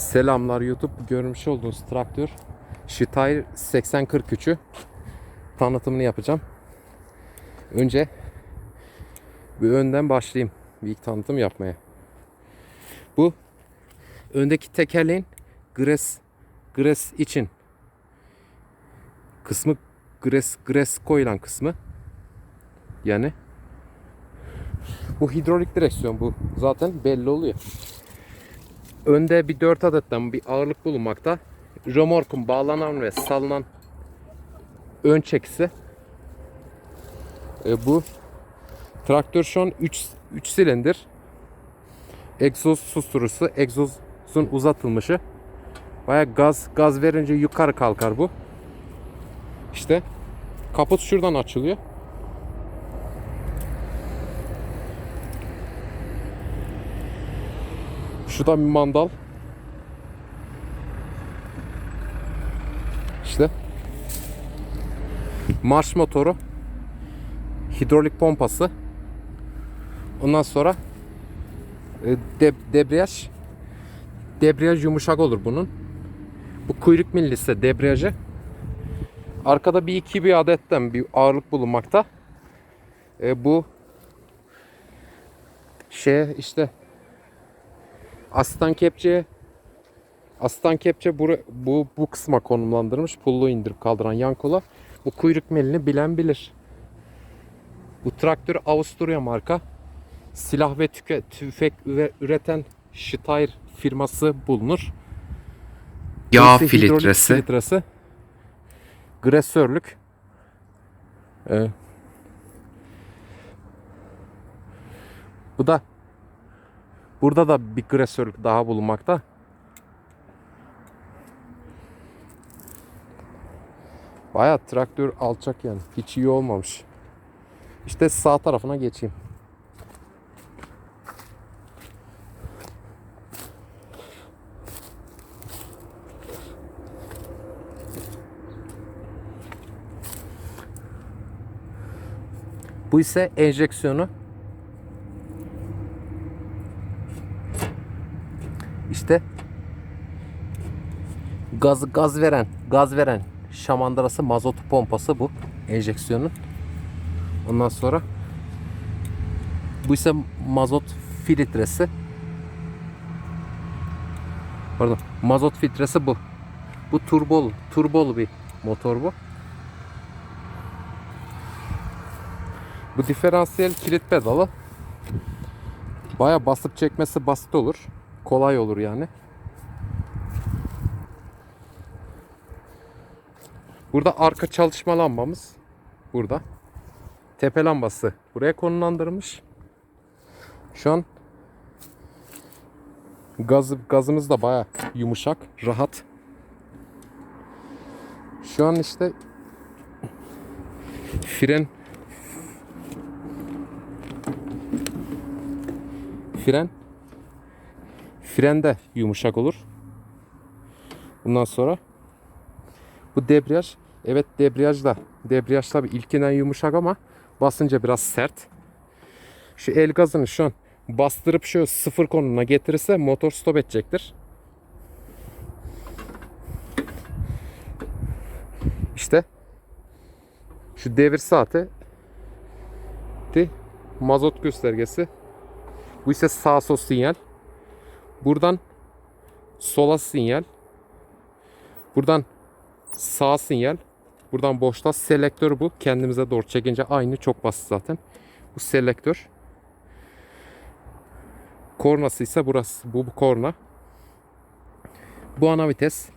Selamlar YouTube. Görmüş olduğunuz traktör Steyr 8043'ü tanıtımını yapacağım. Önce bir önden başlayayım. Bir ilk tanıtım yapmaya. Bu öndeki tekerleğin gres gres için kısmı gres gres koyulan kısmı yani bu hidrolik direksiyon bu zaten belli oluyor. Önde bir 4 adetten bir ağırlık bulunmakta. Römorkun bağlanan ve salınan ön çekisi. E, bu traktör şu an 3 3 silindir. Egzoz susturucusu, egzozun uzatılmışı. Baya gaz gaz verince yukarı kalkar bu. İşte kaput şuradan açılıyor. Şu da bir mandal. İşte. Marş motoru. Hidrolik pompası. Ondan sonra e, de, debriyaj. Debriyaj yumuşak olur bunun. Bu kuyruk millisi debriyajı. Arkada bir iki bir adetten bir ağırlık bulunmakta. E, bu şey işte Aslan kepçe Aslan kepçe bu, bu, bu kısma konumlandırmış. Pullu indirip kaldıran yan kola. Bu kuyruk melini bilen bilir. Bu traktör Avusturya marka. Silah ve tüke, tüfek üre- üreten Steyr firması bulunur. Yağ hidrolik filtresi. filtresi. Gresörlük. Ee, bu da burada da bir gresörlük daha bulunmakta. Bayağı traktör alçak yani. Hiç iyi olmamış. İşte sağ tarafına geçeyim. Bu ise enjeksiyonu. İşte gaz gaz veren, gaz veren şamandırası mazot pompası bu enjeksiyonun. Ondan sonra bu ise mazot filtresi. Pardon, mazot filtresi bu. Bu turbolu, turbolu bir motor bu. Bu diferansiyel kilit pedalı. Baya basıp çekmesi basit olur. Kolay olur yani. Burada arka çalışma lambamız. Burada. Tepe lambası buraya konumlandırılmış. Şu an gaz, gazımız da baya yumuşak, rahat. Şu an işte fren fren fren de yumuşak olur. Bundan sonra bu debriyaj evet debriyaj da debriyaj tabi ilkinden yumuşak ama basınca biraz sert. Şu el gazını şu an bastırıp şöyle sıfır konumuna getirirse motor stop edecektir. İşte şu devir saati di- mazot göstergesi bu ise sağ sol sinyal. Buradan sola sinyal. Buradan sağ sinyal. Buradan boşta selektör bu. Kendimize doğru çekince aynı çok basit zaten. Bu selektör. Kornası ise burası. Bu, bu korna. Bu ana vites.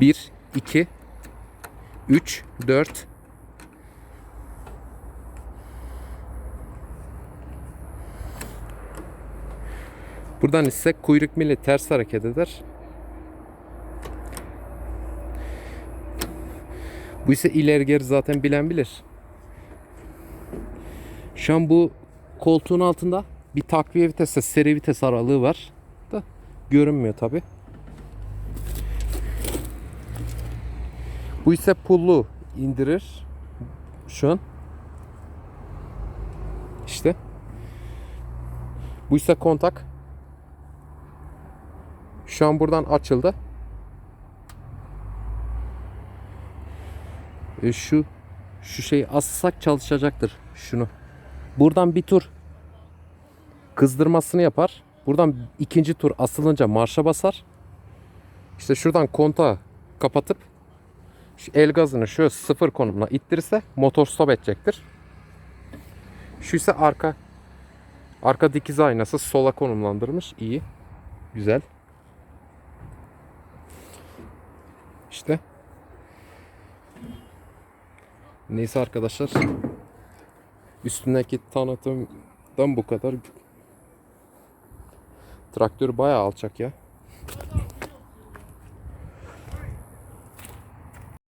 Bir, iki, üç, dört, Buradan ise kuyruk mili ters hareket eder. Bu ise ileri geri zaten bilen bilir. Şu an bu koltuğun altında bir takviye vitesle seri vites aralığı var. Da görünmüyor tabi. Bu ise pullu indirir. Şu an. İşte. Bu ise kontak. Şu an buradan açıldı. E, şu şu şeyi assak çalışacaktır. Şunu. Buradan bir tur kızdırmasını yapar. Buradan ikinci tur asılınca marşa basar. İşte şuradan kontağı kapatıp şu el gazını şöyle sıfır konumuna ittirirse motor stop edecektir. Şu ise arka arka dikiz aynası sola konumlandırmış. İyi. Güzel. İşte. Neyse arkadaşlar. Üstündeki tanıtımdan bu kadar. Traktör bayağı alçak ya.